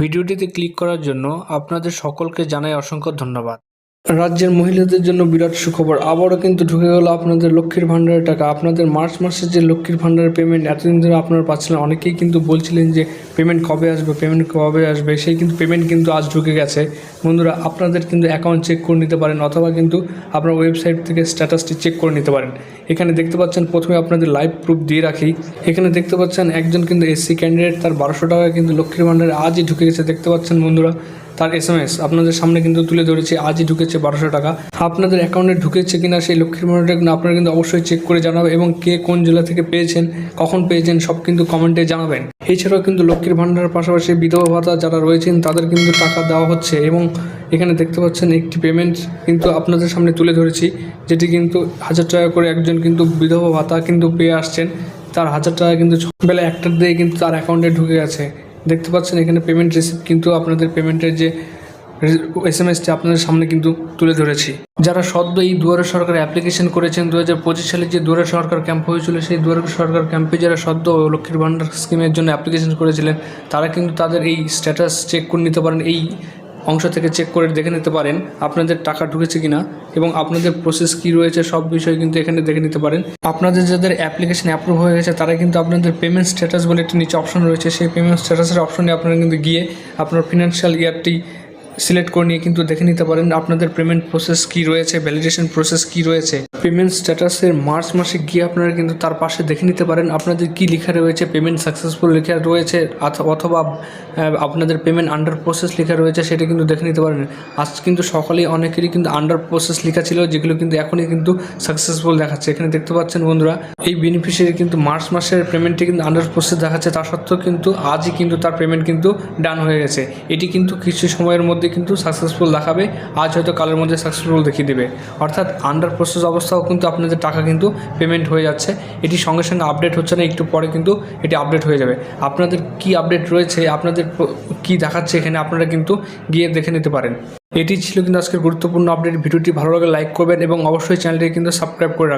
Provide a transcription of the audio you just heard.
ভিডিওটিতে ক্লিক করার জন্য আপনাদের সকলকে জানাই অসংখ্য ধন্যবাদ। রাজ্যের মহিলাদের জন্য বিরাট সুখবর। আবারও কিন্তু ঢুকে গেল আপনাদের লক্ষ্মীর ভাণ্ডারের টাকা। আপনাদের মার্চ মাসের যে লক্ষ্মীর ভাণ্ডারের পেমেন্ট এতদিন ধরে আপনারা পাচ্ছিলেন, অনেকেই কিন্তু বলছিলেন যে পেমেন্ট কবে আসবে পেমেন্ট কবে আসবে, সেই কিন্তু পেমেন্ট কিন্তু আজ ঢুকে গেছে। বন্ধুরা, আপনাদের কিন্তু অ্যাকাউন্ট চেক করে নিতে পারেন, অথবা কিন্তু আপনার ওয়েবসাইট থেকে স্ট্যাটাসটি চেক করে নিতে পারেন। এখানে দেখতে পাচ্ছেন, প্রথমে আপনাদের লাইভ প্রুফ দিয়ে রাখি। এখানে দেখতে পাচ্ছেন, একজন কিন্তু এসসি ক্যান্ডিডেট তার বারোশো টাকা কিন্তু লক্ষ্মীর ভাণ্ডারে আজই ঢুকে গেছে। দেখতে পাচ্ছেন, বন্ধুরা, তার এস এম এস আপনাদের সামনে কিন্তু তুলে ধরেছে, আজই ঢুকেছে বারোশো টাকা। আপনাদের অ্যাকাউন্টে ঢুকেছে কিনা সেই লক্ষ্মীর ভাণ্ডারটা কিন্তু আপনারা কিন্তু অবশ্যই চেক করে জানাবেন এবং কে কোন জেলা থেকে পেয়েছেন, কখন পেয়েছেন, সব কিন্তু কমেন্টে জানাবেন। এছাড়াও কিন্তু লক্ষ্মীর ভাণ্ডারের পাশাপাশি বিধবা ভাতা যারা রয়েছেন, তাদের কিন্তু টাকা দেওয়া হচ্ছে এবং এখানে দেখতে পাচ্ছেন একটি পেমেন্ট কিন্তু আপনাদের সামনে তুলে ধরেছি, যেটি কিন্তু হাজার টাকা করে একজন কিন্তু বিধবা ভাতা কিন্তু পেয়ে আসছেন। তার হাজার টাকা কিন্তু বেলা একটার দিয়ে কিন্তু তার অ্যাকাউন্টে ঢুকে গেছে। দেখতে পাচ্ছেন এখানে পেমেন্ট রিসিপ্ট কিন্তু আপনাদের পেমেন্টের যে এস এম এসটি আপনাদের সামনে কিন্তু তুলে ধরেছি। যারা সদ্য এই দুয়ারে সরকার অ্যাপ্লিকেশন করেছেন, দু হাজার পঁচিশ সালে যে দুয়ারে সরকার ক্যাম্প হয়েছিল, সেই দুয়ারে সরকার ক্যাম্পে যারা সদ্য লক্ষ্মীর ভাণ্ডার স্কিমের জন্য অ্যাপ্লিকেশন করেছিলেন, তারা কিন্তু তাদের এই স্ট্যাটাস চেক করে নিতে পারেন, এই অংশ থেকে চেক করে দেখে নিতে পারেন আপনাদের টাকা ঢুকেছে কিনা এবং আপনাদের প্রসেস কি রয়েছে, সব বিষয় কিন্তু এখানে দেখে নিতে পারেন। আপনাদের যাদের অ্যাপ্লিকেশন অ্যাপ্রুভ হয়ে গেছে, তারা কিন্তু আপনাদের পেমেন্ট স্ট্যাটাস বলে একটি নিচে অপশন রয়েছে, সেই পেমেন্ট স্ট্যাটাসের অপশনে আপনারা কিন্তু গিয়ে আপনার ফিনান্সিয়াল ইয়ারটি সিলেক্ট করে নিয়ে কিন্তু দেখে নিতে পারেন আপনাদের পেমেন্ট প্রসেস কি রয়েছে ভ্যালিডেশন প্রসেস কি রয়েছে। পেমেন্ট স্ট্যাটাসের মার্চ মাসে গিয়ে আপনারা কিন্তু তার পাশে দেখে নিতে পারেন আপনাদের কি লেখা রয়েছে পেমেন্ট সাকসেসফুল লেখা রয়েছে অথবা আপনাদের পেমেন্ট আন্ডার প্রসেস লেখা রয়েছে সেটা কিন্তু দেখে নিতে পারেন। আজ কিন্তু সকালেই অনেকেরই কিন্তু আন্ডার প্রসেস লেখা ছিল, যেগুলো কিন্তু এখনই কিন্তু সাকসেসফুল দেখাচ্ছে। এখানে দেখতে পাচ্ছেন বন্ধুরা, এই বেনিফিশিয়ারি কিন্তু মার্চ মাসের পেমেন্টটি কিন্তু আন্ডার প্রসেস দেখাচ্ছে। তা সত্ত্বেও কিন্তু আজই কিন্তু তার পেমেন্ট কিন্তু ডান হয়ে গেছে। এটি কিন্তু কিছু সময়ের মধ্যে কিন্তু সাকসেসফুল দেখাবে, আজ হয়তো কালের মধ্যে সাকসেসফুল দেখিয়ে দেবে। অর্থাৎ আন্ডার প্রসেস অবস্থাও কিন্তু আপনাদের টাকা কিন্তু পেমেন্ট হয়ে যাচ্ছে। এটি সঙ্গে সঙ্গে আপডেট হচ্ছে না, একটু পরে কিন্তু এটি আপডেট হয়ে যাবে। আপনাদের কি আপডেট রয়েছে, আপনাদের কি দেখাচ্ছে এখানে আপনারা কিন্তু গিয়ে দেখে নিতে পারেন। এটি ছিল কিন্তু আজকের গুরুত্বপূর্ণ আপডেট ভিডিওটি ভালো লাগে লাইক করবেন এবং অবশ্যই চ্যানেলটি কিন্তু সাবস্ক্রাইব করে